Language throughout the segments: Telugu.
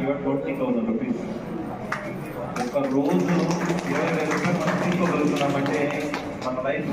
ఇచ్చే ట్వంటీ థౌసండ్ రూపీస్. ఒక రోజు ఇరవై వేల రూపాయలు మనం తీసుకోగలుగుతున్నామంటే మన లైఫ్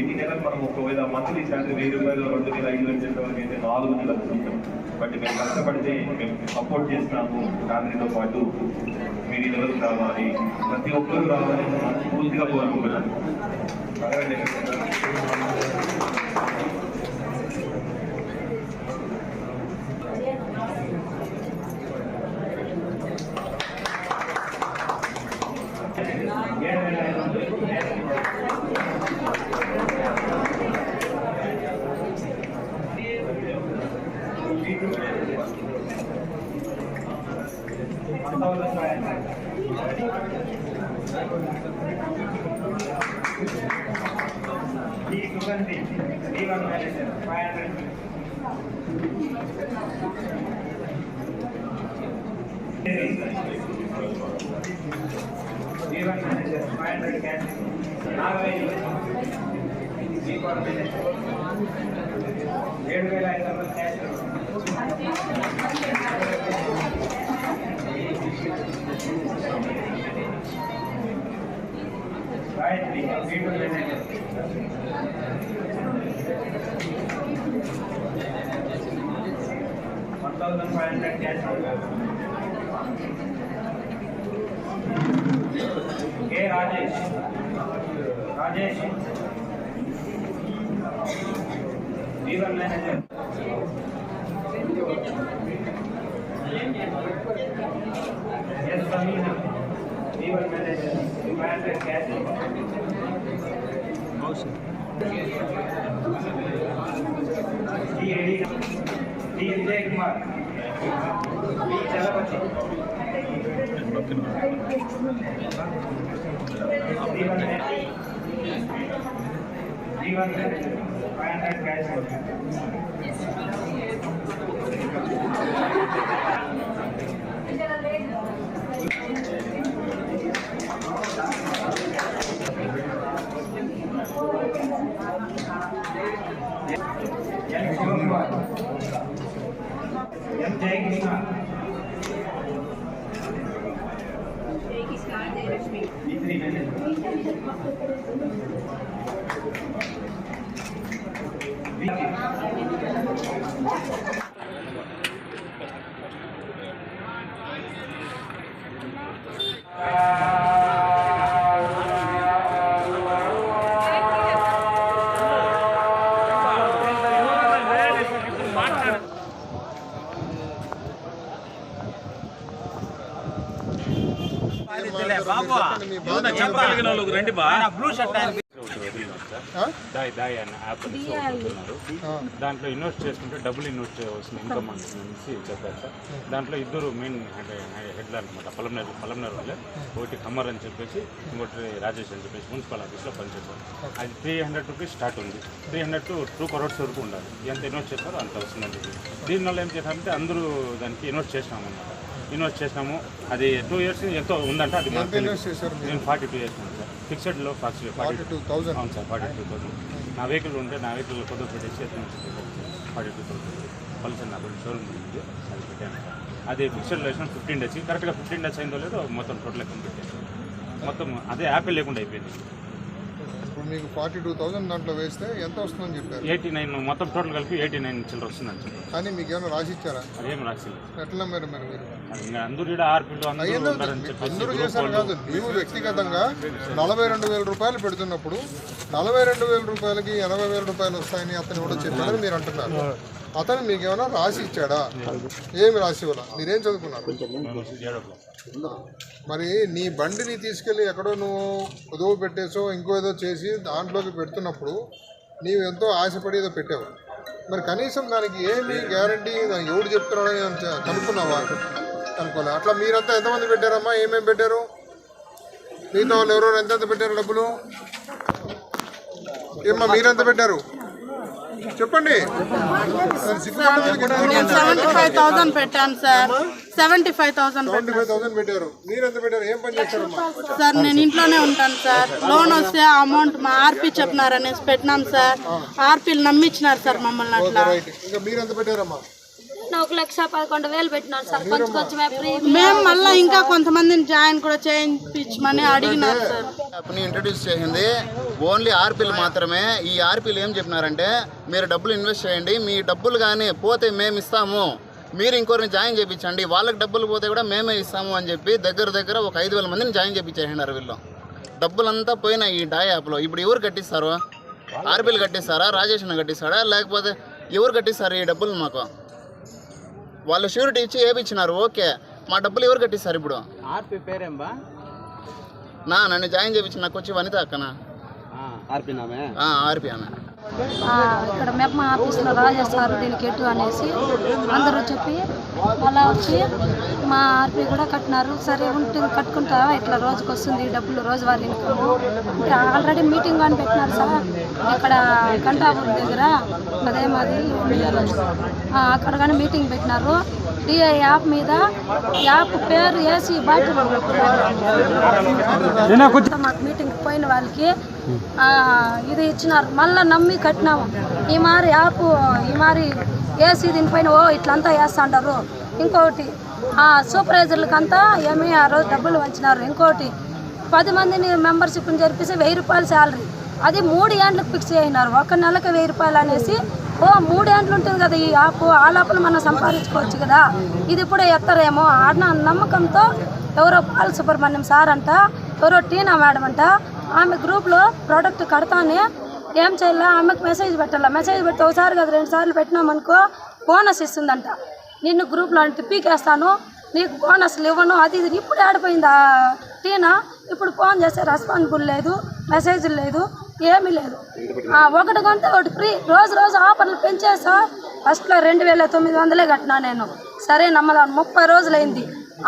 ఎన్ని నెలలు మనం ఒకవేళ మంత్లీ శాలరీ వెయ్యి రూపాయలు రెండు వేల ఐదు వేలు చేసేవారికి అయితే నాలుగు నెలలు జీతం బట్ మేము కష్టపడితే మేము సపోర్ట్ చేస్తున్నాము ఫ్యామిలీతో పాటు. మీరు ఈ లెవెల్కి రావాలి. ప్రతి ఒక్కరు రావాలని పూర్తిగా కోరుకుంటున్నాను అడగండి. ఏడు వేల ఐదు వందలు cash one thousand five hundred ఈ Sugandhi three one manager five hundred three one manager five hundred cash Nagaveli three four manager ఏడు వేల ఐదు వందలు cash Gayatri three two manager one thousand five hundred cash K Rajesh Rajesh weaver manager S Sameena weaver manager five hundred cash D Reddy D Vijay Kumar D Chalapathi Babu చెప్పగలిగిన వాళ్ళకి రండి బా. బ్లూ షర్ట్ ఆయన దాయ్ దాయ్ అన్న యాప్ దాంట్లో ఇన్వెస్ట్ చేసుకుంటే డబుల్ ఇన్వెస్ట్ చేయవలసిన ఇన్కమ్ అనేసి చెప్పారు సార్. దాంట్లో ఇద్దరు మెయిన్ హెడ్ అనమాట పలంనేరు పలంనేరు వాళ్ళే. ఒకటి కమ్మర్ అని చెప్పేసి ఇంకోటి రాజేష్ అని చెప్పేసి మున్సిపల్ ఆఫీస్లో పనిచేస్తారు అది త్రీ హండ్రెడ్ రూపీస్ స్టార్ట్ ఉంది. Three hundred to two crores వరకు ఉండాలి. ఎంత ఇన్వెస్ట్ చేస్తారో అంత వస్తుందని చెప్పి దీనివల్ల ఏం చేశారంటే అందరూ దానికి ఇన్వెస్ట్ చేసినాం అనమాట ఇన్వెస్ట్ చేసినాము. అది టూ ఇయర్స్ ఎంతో ఉందంట అది? నేను ఫార్టీ టూ ఇయర్స్ ఫిక్స్డ్లో ఫార్టీ ఫార్టీ టూ థౌజండ్ అవును సార్ ఫార్టీ టూ థౌసండ్. నా వెహికల్ ఉంటే నా వెహికల్ కొద్దిగా పెట్టేసి ఫార్టీ టూ థౌసండ్. పల్సర్ నా కొంచెం షోరూమ్ ఉంది. అది పెట్టాను. అది ఫిక్స్డ్ వేసిన ఫిఫ్టీన్ డేస్. కరెక్ట్గా ఫిఫ్టీన్ డేస్ అయిందో లేదో మొత్తం టోటల్ కంప్లీట్ చేశాను. మొత్తం అదే యాపిల్ లేకుండా అయిపోయింది. ఇప్పుడు మీకు ఫార్టీ టూ థౌజండ్ దాంట్లో వేస్తే ఎంత వస్తుందని చెప్పారు? ఎయిటీ నైన్ మొత్తం టోటల్ కలిపి ఎయిటీ నైన్ చిల్లర వస్తుందని చెప్పారు కానీ మీకు ఏమైనా రాసి ఇచ్చారా అదేం రాసి ఎట్లా మరి మరి మీరు? అందరూ ఇక్కడ ఆర్పీలు అందరూ చేశారు కాదు. నీవు వ్యక్తిగతంగా నలభై రెండు వేల రూపాయలు పెడుతున్నప్పుడు నలభై రెండు వేల రూపాయలకి ఎనభై వేల రూపాయలు వస్తాయని అతను కూడా చెప్పాడని మీరు అంటున్నారు. అతను మీకు ఏమైనా రాసి ఇచ్చాడా? ఏమి రాసి ఇవ్వాల? మీరేం చదువుకున్నారు? మరి నీ బండిని తీసుకెళ్ళి ఎక్కడో నువ్వు కుదువు పెట్టేసో ఇంకో ఏదో చేసి దాంట్లోకి పెడుతున్నప్పుడు నీవు ఎంతో ఆశపడి ఏదో పెట్టావు. మరి కనీసం దానికి ఏమి గ్యారంటీ దానికి ఎవడు చెప్తున్నాడని కనుక్కున్నావా? కనుక్కోలే అట్లా మీరంతా ఎంతమంది పెట్టారమ్మా? ఏమేమి పెట్టారు? మిగతా వాళ్ళు ఎవరెవరు? ఎంతెంత పెట్టారు డబ్బులు? ఏమ్మా మీరెంత పెట్టారు? చెప్పండి. సెవెంటీ ఫైవ్ థౌసండ్ పెట్టాను సార్. సెవెంటీ ఫైవ్ థౌసండ్ పెట్టారు. సార్ నేను ఇంట్లోనే ఉంటాను సార్. లోన్ వస్తే అమౌంట్ మా ఆర్పీ చెప్పినారనేసి పెట్టినాం సార్. ఆర్పీలు నమ్మించినారు సార్ మమ్మల్ని అట్లా. నేను ఒక లక్ష పదకొండు వేలు పెట్టినాను సార్. కొంచెం కొంచెమే ఫ్రీ మేము మళ్ళీ ఇంకా కొంతమందిని జాయిన్ కూడా చేయించమని అడిగినారు సార్. ఇంట్రడ్యూస్ చేసింది ఓన్లీ ఆర్పీలు మాత్రమే. ఈ ఆర్పీలు ఏం చెప్పినారంటే మీరు డబ్బులు ఇన్వెస్ట్ చేయండి మీ డబ్బులు కానీ పోతే మేము ఇస్తాము. మీరు ఇంకొకరిని జాయిన్ చేయించండి. వాళ్ళకి డబ్బులు పోతే కూడా మేమే ఇస్తాము అని చెప్పి దగ్గర దగ్గర ఒక ఐదు వేల మందిని జాయిన్ చేయించేసినారు వీళ్ళు. డబ్బులంతా పోయినాయి ఈ డా యాప్లో ఇప్పుడు ఎవరు కట్టిస్తారు? ఆర్పీలు కట్టిస్తారా? రాజేష్ కట్టిస్తాడా? లేకపోతే ఎవరు కట్టిస్తారు ఈ డబ్బులు మాకు? వాళ్ళు షూరిటీ ఇచ్చి ఏపిచ్చినారు ఓకే. మా డబ్బులు ఎవరు కట్టిస్తారు ఇప్పుడు? ఆర్పి పేరేంబా? నా నన్ను జాయిన్ చేయించి నాకు వచ్చి వనిత అక్కనా? ఆర్పినామే? ఆర్పీ ఆమె. ఇక్కడ మెప్మా ఆఫీస్లో రాజేస్తారు దీనికి ఎటు అనేసి అందరూ చెప్పి అలా వచ్చి మా ఆర్పీ కూడా కట్టినారు. సరే ఉంటుంది కట్టుకుంటావా? ఇట్లా రోజుకి వస్తుంది డబ్బులు రోజువారీ ఇన్కమ్. అంటే ఆల్రెడీ మీటింగ్ అని పెట్టినారు సార్. ఇక్కడ కంటాపూర్ దగ్గర అదే మాది. అక్కడ కానీ మీటింగ్ పెట్టినారు. డిఐ యాప్ మీద యాప్ పేరు వేసి బాధ్యత మాకు మీటింగ్ పోయిన వాళ్ళకి ఇది ఇచ్చినారు. మళ్ళీ నమ్మి కట్టినాము. ఈ మారి యాప్ ఈ మారి వేసి దీనిపైన ఓ ఇట్లంతా వేస్తాంటారు ఇంకొకటి ఆ సూపర్వైజర్లకంతా ఏమి ఆ రోజు డబ్బులు వంచినారు ఇంకోటి పది మందిని మెంబర్షిప్ని జరిపిస్తే వెయ్యి రూపాయలు శాలరీ. అది మూడు ఏండ్లకు ఫిక్స్ అయినారు. ఒక నెలకి వెయ్యి రూపాయలు అనేసి ఓ మూడు ఏండ్లు ఉంటుంది కదా ఈ యాప్ ఆ లోపల మనం సంపాదించుకోవచ్చు కదా. ఇది ఇప్పుడే ఎత్తరేమో ఆడిన నమ్మకంతో ఎవరో పాల సుబ్రహ్మణ్యం సార్ అంట ఎవరో టీనా మేడం అంట ఆమె గ్రూప్లో ప్రోడక్ట్ కడతానే ఏం చేయాలా ఆమెకు మెసేజ్ పెట్టాలా? మెసేజ్ పెట్టి ఒకసారి కదా రెండు సార్లు పెట్టినామనుకో బోనస్ ఇస్తుందంట. నిన్ను గ్రూప్లో అంటే పీకేస్తాను నీకు బోనస్లు ఇవ్వను అది ఇది. ఇప్పుడు ఆడిపోయింది ఆ టీనా? ఇప్పుడు ఫోన్ చేస్తే రెస్పాన్సిబుల్ లేదు మెసేజ్ లేదు ఏమీ లేదు. ఒకటి కొంటే ఒకటి ఫ్రీ రోజు రోజు ఆఫర్లు పెంచేసా ఫస్ట్లో రెండు వేల తొమ్మిది వందలే కట్టినా నేను. సరే నమ్మదాను ముప్పై రోజులైంది.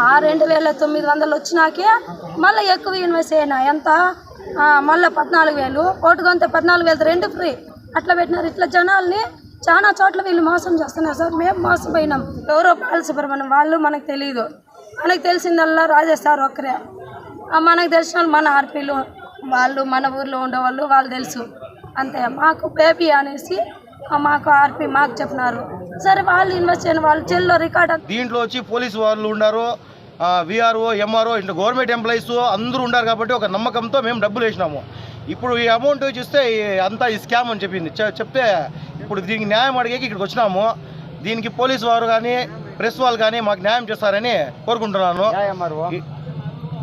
ఆ రెండు వేల తొమ్మిది వందలు వచ్చినాకే మళ్ళీ ఎక్కువ ఇన్వెస్ట్ అయినా. ఎంత? మళ్ళీ పద్నాలుగు వేలు. ఒకటి కొంత పద్నాలుగు వేలు రెండు ఫ్రీ. అట్లా పెట్టినారు. ఇట్లా జనాల్ని చాలా చోట్ల వీళ్ళు మోసం చేస్తున్నారు సార్. మేము మోసపోయినాం. ఎవరో బాలసుబ్రహ్మణ్యం వాళ్ళు మనకు తెలియదు మనకు తెలిసిందల్లా రాజేష్ సార్ ఒక్కరే. మనకు తెలిసిన వాళ్ళు మన ఆర్పీలు వాళ్ళు మన ఊర్లో ఉండేవాళ్ళు వాళ్ళు తెలుసు. అంతే. మాకు బేబీ అనేసి మాకు ఆర్పీ మాకు చెప్పినారు. సరే వాళ్ళు ఇన్వెస్ట్ చేయని వాళ్ళు చెల్లో రికార్డ్ దీంట్లో వచ్చి పోలీసు వాళ్ళు ఉన్నారు. విఆర్ఓ ఎంఆర్ఓ ఇట్లా గవర్నమెంట్ ఎంప్లాయీస్ అందరూ ఉన్నారు కాబట్టి ఒక నమ్మకంతో మేము డబ్బులు వేసినాము. ఇప్పుడు ఈ అమౌంట్ చూస్తే అంతా ఈ స్కామ్ అని చెప్పింది. చెప్తే ఇప్పుడు దీనికి న్యాయం అడిగేకి ఇక్కడికి వచ్చినాము. దీనికి పోలీసు వారు కానీ ప్రెస్ వాళ్ళు కానీ మాకు న్యాయం చేస్తారని కోరుకుంటున్నాను.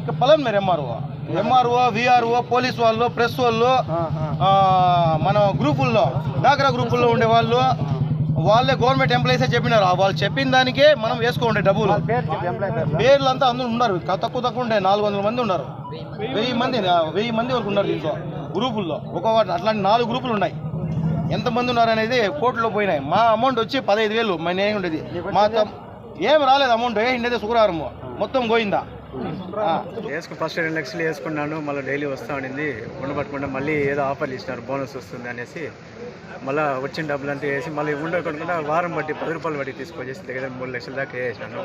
ఇక పొలం మీరు ఎంఆర్ఓ ఎంఆర్ఓ విఆర్ఓ పోలీస్ వాళ్ళు ప్రెస్ వాళ్ళు మన గ్రూపుల్లో డాక్రా గ్రూపుల్లో ఉండే వాళ్ళు వాళ్ళే గవర్నమెంట్ ఎంప్లాయీసే చెప్పినారు. వాళ్ళు చెప్పిన దానికే మనం వేసుకోండి డబ్బులు. పేర్లు అంతా అందరూ ఉన్నారు. తక్కువ తక్కువ ఉండే నాలుగు వందల మంది ఉన్నారు. వెయ్యి మంది వెయ్యి మంది వరకు ఉన్నారు దీంట్లో. గ్రూపుల్లో. ఒక అట్లాంటి నాలుగు గ్రూపులు ఉన్నాయి. ఎంతమంది ఉన్నారు అనేది కోర్టులో పోయినాయి. మా అమౌంట్ వచ్చి పదహైదు వేలు. మన ఏం ఉండేది. మా తమ్- ఏం రాలేదు అమౌంట్ ఏ ఉండేది శుక్రవారం. మొత్తం పోయిందా. వేసుకు ఫస్ట్ రెండు లక్షలు వేసుకున్నాను. మళ్ళీ డైలీ వస్తూ ఉండింది. ఉండబట్టకుండా మళ్ళీ ఏదో ఆఫర్లు ఇచ్చినారు. బోనస్ వస్తుంది అనేసి. మళ్ళీ వచ్చిన డబ్బులు అంతా వేసి మళ్ళీ ఉండకుండా వారం బట్టి పది రూపాయలు బట్టి తీసుకొచ్చేసి దగ్గర మూడు లక్షల దాకా వేసినాను.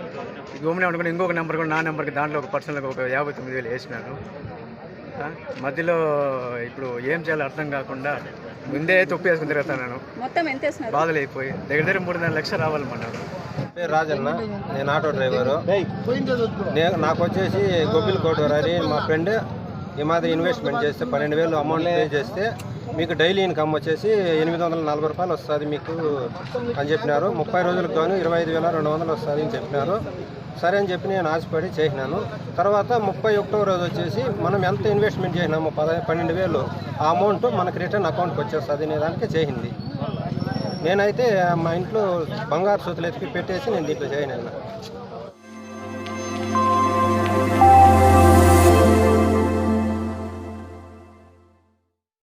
గోమనే ఉండకుండా ఇంకొక నెంబర్ కూడా నా నెంబర్కి దాంట్లో ఒక పర్సనల్గా ఒక యాభై తొమ్మిది వేలు వేసినాను. మధ్యలో ఇప్పుడు ఏం చేయాలో అర్థం కాకుండా ముందే తొప్పి వేసుకుని తిరుగుతాను మొత్తం ఎంత వేసినారు? బాధలు అయిపోయి దగ్గర దగ్గర మూడున్నర లక్షలు రావాలన్నారు పేరు రాజన్న. నేను ఆటో డ్రైవరు. నేను నాకు వచ్చేసి గొబ్బిల్ కోటూరు అని మా ఫ్రెండ్ ఈ మాదిరి ఇన్వెస్ట్మెంట్ చేస్తే పన్నెండు వేలు అమౌంట్ పే చేస్తే మీకు డైలీ ఇన్కమ్ వచ్చేసి ఎనిమిది వందల నలభై రూపాయలు వస్తుంది మీకు అని చెప్పినారు. ముప్పై రోజులకు గాను ఇరవై ఐదు వేల రెండు వందలు వస్తుంది అని చెప్పినారు. సరే అని చెప్పి నేను ఆశపడి చేసినాను. తర్వాత ముప్పై ఒకటో రోజు వచ్చేసి మనం ఎంత ఇన్వెస్ట్మెంట్ చేసినాము పద పన్నెండు వేలు ఆ అమౌంట్ మనకు రిటర్న్ అకౌంట్కి వచ్చేస్తుంది అనే దానికి చేసింది. నేనైతే మా ఇంట్లో బంగారు సూతులు ఎత్తికి పెట్టేసి నేను దీంట్లో చేయను